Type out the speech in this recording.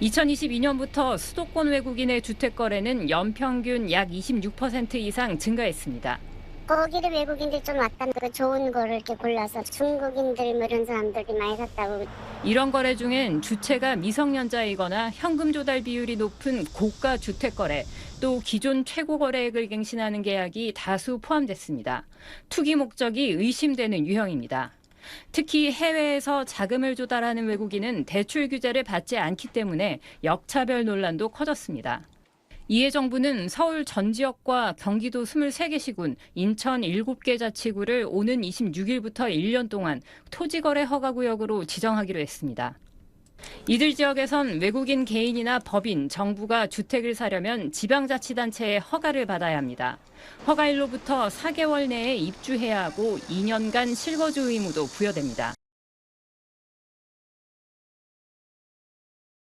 2022년부터 수도권 외국인의 주택 거래는 연평균 약 26% 이상 증가했습니다. 거기를 외국인들이 좀 왔다 그 좋은 거를 이렇게 골라서 중국인들 뭐 이런 사람들이 많이 샀다고 이런 거래 중엔 주체가 미성년자이거나 현금 조달 비율이 높은 고가 주택 거래, 또 기존 최고 거래액을 갱신하는 계약이 다수 포함됐습니다. 투기 목적이 의심되는 유형입니다. 특히 해외에서 자금을 조달하는 외국인은 대출 규제를 받지 않기 때문에 역차별 논란도 커졌습니다. 이에 정부는 서울 전 지역과 경기도 23개 시군, 인천 7개 자치구를 오는 26일부터 1년 동안 토지거래 허가구역으로 지정하기로 했습니다. 이들 지역에선 외국인 개인이나 법인, 정부가 주택을 사려면 지방자치단체의 허가를 받아야 합니다. 허가일로부터 4개월 내에 입주해야 하고 2년간 실거주 의무도 부여됩니다.